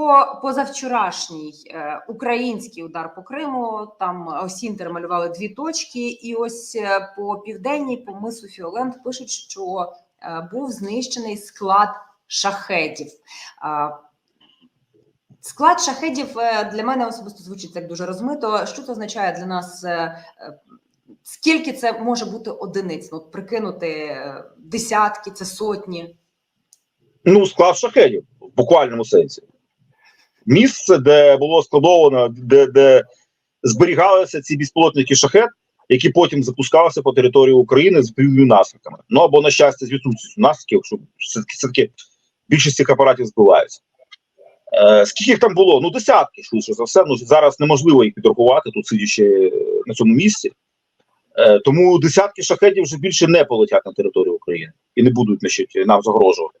Про позавчорашній е, український удар по Криму там Осінтер малювали дві точки, і ось е, по південній, по мису Фіолент пишуть, що е, був знищений склад шахедів. А, Склад шахедів для мене особисто звучить так дуже розмито. Що це означає для нас? Скільки це може бути одиниць? Ну, прикинути десятки, це сотні. Ну, склад шахедів в буквальному сенсі. Місце, де було складовано, де, де зберігалися ці безпілотники шахет, які потім запускалися по території України з відповідними наслідками. Ну або, на щастя, з відсутністю наслідків, що все-таки, все-таки більшість цих апаратів збиваються. Е, скільки їх там було? Ну, десятки, швидше за все. Ну, зараз неможливо їх підрахувати, тут сидячи на цьому місці. Е, тому десятки шахетів вже більше не полетять на територію України і не будуть значить, нам загрожувати.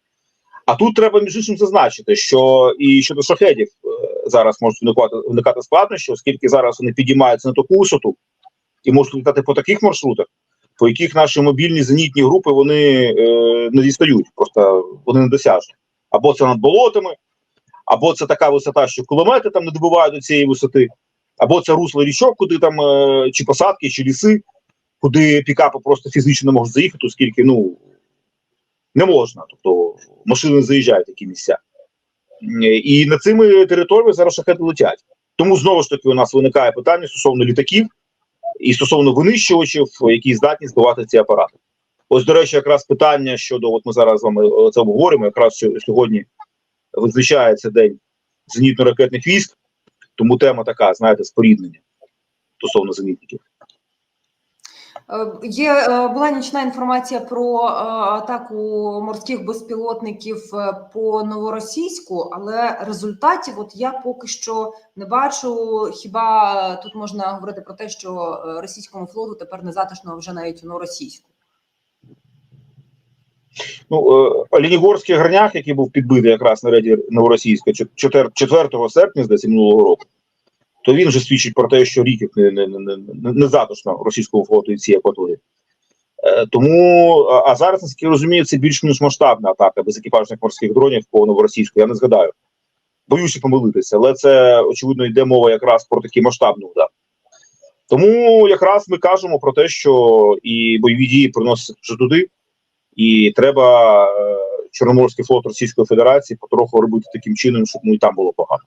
А тут треба між іншим зазначити, що і щодо шахедів е, зараз можуть виникати, виникати складнощі, оскільки зараз вони підіймаються на таку висоту і можуть літати по таких маршрутах, по яких наші мобільні зенітні групи вони е, не дістають, просто вони недосяжні. Або це над болотами, або це така висота, що кулемети там не добувають до цієї висоти, або це русло річок, куди там е, чи посадки, чи ліси, куди пікапи просто фізично не можуть заїхати, оскільки ну не можна. Тобто машини не заїжджають в такі місця. І над цими територіями зараз шахети летять. Тому знову ж таки у нас виникає питання стосовно літаків і стосовно винищувачів, які здатні збивати ці апарати. Ось, до речі, якраз питання щодо, от ми зараз з вами це обговоримо, якраз сьогодні визначається день зенітно-ракетних військ, тому тема така, знаєте, споріднення стосовно зенітників. Е, Є е, була нічна інформація про е, атаку морських безпілотників по новоросійську, але результатів от я поки що не бачу. Хіба тут можна говорити про те, що російському флоту тепер не затишно вже навіть у новоросійську? Ну, е, Лінігорський горняк, який був підбитий якраз на рейді Новоросійська 4, 4 серпня, здається, минулого року, то він вже свідчить про те, що рік не, не, не, не, затишно російському флоту і цій акваторії. Е, тому, а, зараз, наскільки розумію, це більш-менш масштабна атака без екіпажних морських дронів по Новоросійську, я не згадаю. Боюся помилитися, але це, очевидно, йде мова якраз про такий масштабний удар. Тому якраз ми кажемо про те, що і бойові дії приносяться вже туди, і треба е, Чорноморський флот Російської Федерації потроху робити таким чином, щоб ну і там було погано.